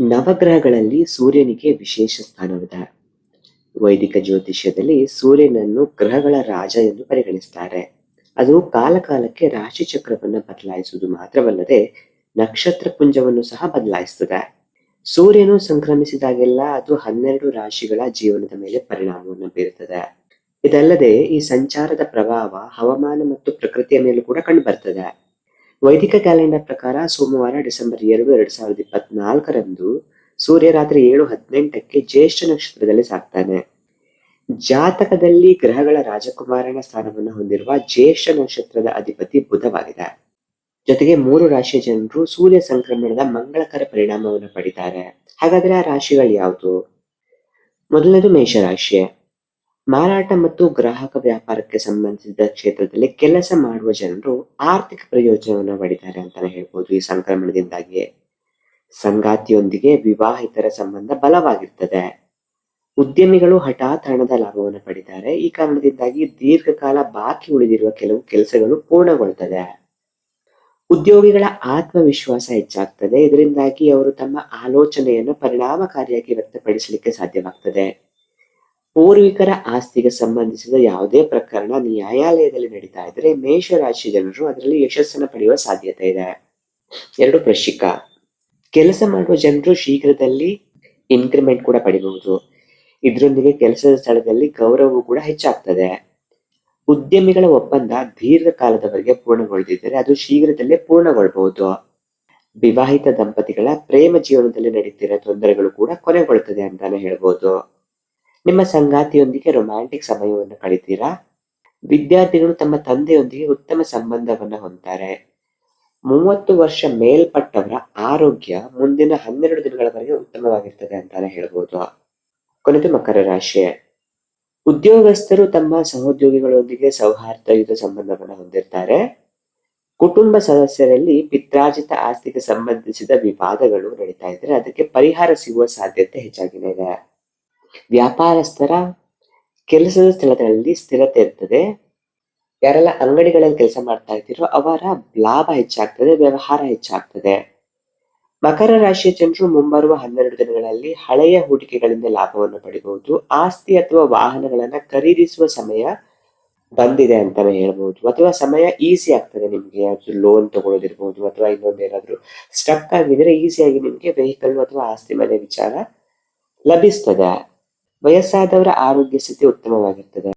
ನವಗ್ರಹಗಳಲ್ಲಿ ಸೂರ್ಯನಿಗೆ ವಿಶೇಷ ಸ್ಥಾನವಿದೆ. ವೈದಿಕ ಜ್ಯೋತಿಷ್ಯದಲ್ಲಿ ಸೂರ್ಯನನ್ನು ಗ್ರಹಗಳ ರಾಜ ಎಂದು ಪರಿಗಣಿಸ್ತಾರೆ. ಅದು ಕಾಲಕಾಲಕ್ಕೆ ರಾಶಿ ಚಕ್ರವನ್ನು ಬದಲಾಯಿಸುವುದು ಮಾತ್ರವಲ್ಲದೆ ನಕ್ಷತ್ರ ಪುಂಜವನ್ನು ಸಹ ಬದಲಾಯಿಸುತ್ತದೆ. ಸೂರ್ಯನು ಸಂಕ್ರಮಿಸಿದಾಗೆಲ್ಲ ಅದು ಹನ್ನೆರಡು ರಾಶಿಗಳ ಜೀವನದ ಮೇಲೆ ಪರಿಣಾಮವನ್ನು ಬೀರುತ್ತದೆ. ಇದಲ್ಲದೆ ಈ ಸಂಚಾರದ ಪ್ರಭಾವ ಹವಾಮಾನ ಮತ್ತು ಪ್ರಕೃತಿಯ ಮೇಲೂ ಕೂಡ ಕಂಡುಬರ್ತದೆ. ವೈದಿಕ ಕ್ಯಾಲೆಂಡರ್ ಪ್ರಕಾರ ಸೋಮವಾರ ಡಿಸೆಂಬರ್ ಎರಡು, ಎರಡ್ ಸಾವಿರದ ಇಪ್ಪತ್ನಾಲ್ಕರಂದು ಸೂರ್ಯ ರಾತ್ರಿ ಏಳು ಹದಿನೆಂಟಕ್ಕೆ ಜ್ಯೇಷ್ಠ ನಕ್ಷತ್ರದಲ್ಲಿ ಸಾಕ್ತಾನೆ. ಜಾತಕದಲ್ಲಿ ಗ್ರಹಗಳ ರಾಜಕುಮಾರನ ಸ್ಥಾನವನ್ನು ಹೊಂದಿರುವ ಜ್ಯೇಷ್ಠ ನಕ್ಷತ್ರದ ಅಧಿಪತಿ ಬುಧವಾಗಿದೆ. ಜೊತೆಗೆ ಮೂರು ರಾಶಿಯ ಜನರು ಸೂರ್ಯ ಸಂಕ್ರಮಣದ ಮಂಗಳಕರ ಪರಿಣಾಮವನ್ನು ಪಡಿತಾರೆ. ಹಾಗಾದ್ರೆ ಆ ರಾಶಿಗಳು ಯಾವುದು? ಮೊದಲನೇದು ಮೇಷರಾಶಿ ಮಾರಾಟ ಮತ್ತು ಗ್ರಾಹಕ ವ್ಯಾಪಾರಕ್ಕೆ ಸಂಬಂಧಿಸಿದ ಕ್ಷೇತ್ರದಲ್ಲಿ ಕೆಲಸ ಮಾಡುವ ಜನರು ಆರ್ಥಿಕ ಪ್ರಯೋಜನವನ್ನು ಪಡಿತಾರೆ ಅಂತಾನೆ ಹೇಳ್ಬೋದು ಈ ಸಂಕ್ರಮಣದಿಂದಾಗಿ. ಸಂಗಾತಿಯೊಂದಿಗೆ ವಿವಾಹಿತರ ಸಂಬಂಧ ಬಲವಾಗಿರ್ತದೆ. ಉದ್ಯಮಿಗಳು ಹಠಾತ್ ಹಣದ ಲಾಭವನ್ನು ಪಡಿತಾರೆ. ಈ ಕಾರಣದಿಂದಾಗಿ ದೀರ್ಘಕಾಲ ಬಾಕಿ ಉಳಿದಿರುವ ಕೆಲವು ಕೆಲಸಗಳು ಪೂರ್ಣಗೊಳ್ತದೆ. ಉದ್ಯೋಗಿಗಳ ಆತ್ಮವಿಶ್ವಾಸ ಹೆಚ್ಚಾಗ್ತದೆ. ಇದರಿಂದಾಗಿ ಅವರು ತಮ್ಮ ಆಲೋಚನೆಯನ್ನು ಪರಿಣಾಮಕಾರಿಯಾಗಿ ವ್ಯಕ್ತಪಡಿಸಲಿಕ್ಕೆ ಸಾಧ್ಯವಾಗ್ತದೆ. ಪೂರ್ವಿಕರ ಆಸ್ತಿಗೆ ಸಂಬಂಧಿಸಿದ ಯಾವುದೇ ಪ್ರಕರಣ ನ್ಯಾಯಾಲಯದಲ್ಲಿ ನಡೀತಾ ಇದ್ರೆ ಮೇಷರಾಶಿ ಜನರು ಅದರಲ್ಲಿ ಯಶಸ್ಸನ್ನು ಪಡೆಯುವ ಸಾಧ್ಯತೆ ಇದೆ. ಎರಡು ಪ್ರಶಿಕ ಕೆಲಸ ಮಾಡುವ ಜನರು ಶೀಘ್ರದಲ್ಲಿ ಇನ್ಕ್ರಿಮೆಂಟ್ ಕೂಡ ಪಡೆಯಬಹುದು ಇದರೊಂದಿಗೆ ಕೆಲಸದ ಸ್ಥಳದಲ್ಲಿ ಗೌರವವು ಕೂಡ ಹೆಚ್ಚಾಗ್ತದೆ. ಉದ್ಯಮಿಗಳ ಒಪ್ಪಂದ ದೀರ್ಘಕಾಲದವರೆಗೆ ಪೂರ್ಣಗೊಳ್ಳದಿದ್ದರೆ ಅದು ಶೀಘ್ರದಲ್ಲೇ ಪೂರ್ಣಗೊಳ್ಳಬಹುದು ವಿವಾಹಿತ ದಂಪತಿಗಳ ಪ್ರೇಮ ಜೀವನದಲ್ಲಿ ನಡೀತಿರೋ ತೊಂದರೆಗಳು ಕೂಡ ಕೊನೆಗೊಳ್ಳುತ್ತದೆ ಅಂತಾನೆ ಹೇಳ್ಬೋದು. ನಿಮ್ಮ ಸಂಗಾತಿಯೊಂದಿಗೆ ರೊಮ್ಯಾಂಟಿಕ್ ಸಮಯವನ್ನು ಕಳಿತೀರಾ? ವಿದ್ಯಾರ್ಥಿಗಳು ತಮ್ಮ ತಂದೆಯೊಂದಿಗೆ ಉತ್ತಮ ಸಂಬಂಧವನ್ನು ಹೊಂದ್ತಾರೆ. ಮೂವತ್ತು ವರ್ಷ ಮೇಲ್ಪಟ್ಟವರ ಆರೋಗ್ಯ ಮುಂದಿನ ಹನ್ನೆರಡು ದಿನಗಳವರೆಗೆ ಉತ್ತಮವಾಗಿರ್ತದೆ ಅಂತಾನೆ ಹೇಳ್ಬೋದು. ಕೊನೆಗೆ ಮಕರ ರಾಶಿ. ಉದ್ಯೋಗಸ್ಥರು ತಮ್ಮ ಸಹೋದ್ಯೋಗಿಗಳೊಂದಿಗೆ ಸೌಹಾರ್ದಯುತ ಸಂಬಂಧವನ್ನು ಹೊಂದಿರ್ತಾರೆ. ಕುಟುಂಬ ಸದಸ್ಯರಲ್ಲಿ ಪಿತ್ರಾರ್ಜಿತ ಆಸ್ತಿಗೆ ಸಂಬಂಧಿಸಿದ ವಿವಾದಗಳು ನಡೀತಾ ಇದ್ರೆ ಅದಕ್ಕೆ ಪರಿಹಾರ ಸಿಗುವ ಸಾಧ್ಯತೆ ಹೆಚ್ಚಾಗಿದೆ. ವ್ಯಾಪಾರಸ್ಥರ ಕೆಲಸದ ಸ್ಥಳಗಳಲ್ಲಿ ಸ್ಥಿರತೆ ಇರ್ತದೆ. ಯಾರೆಲ್ಲ ಅಂಗಡಿಗಳಲ್ಲಿ ಕೆಲಸ ಮಾಡ್ತಾ ಇದ್ದೀರೋ ಅವರ ಲಾಭ ಹೆಚ್ಚಾಗ್ತದೆ, ವ್ಯವಹಾರ ಹೆಚ್ಚಾಗ್ತದೆ. ಮಕರ ರಾಶಿಯ ಜನರು ಮುಂಬರುವ ಹನ್ನೆರಡು ದಿನಗಳಲ್ಲಿ ಹಳೆಯ ಹೂಡಿಕೆಗಳಿಂದ ಲಾಭವನ್ನು ಪಡಿಬಹುದು. ಆಸ್ತಿ ಅಥವಾ ವಾಹನಗಳನ್ನ ಖರೀದಿಸುವ ಸಮಯ ಬಂದಿದೆ ಅಂತಾನೆ ಹೇಳ್ಬಹುದು. ಅಥವಾ ಸಮಯ ಈಸಿ ಆಗ್ತದೆ ನಿಮ್ಗೆ. ಯಾವ್ದು ಲೋನ್ ತಗೊಳ್ಳೋದಿರ್ಬೋದು ಅಥವಾ ಇನ್ನೊಂದು ಏನಾದ್ರು ಸ್ಟಕ್ ಆಗಿದ್ರೆ ಈಸಿಯಾಗಿ ನಿಮ್ಗೆ ವೆಹಿಕಲ್ ಅಥವಾ ಆಸ್ತಿ ಮನೆ ವಿಚಾರ ಲಭಿಸ್ತದೆ. ವಯಸ್ಸಾದವರ ಆರೋಗ್ಯ ಸ್ಥಿತಿ ಉತ್ತಮವಾಗಿರ್ತದೆ.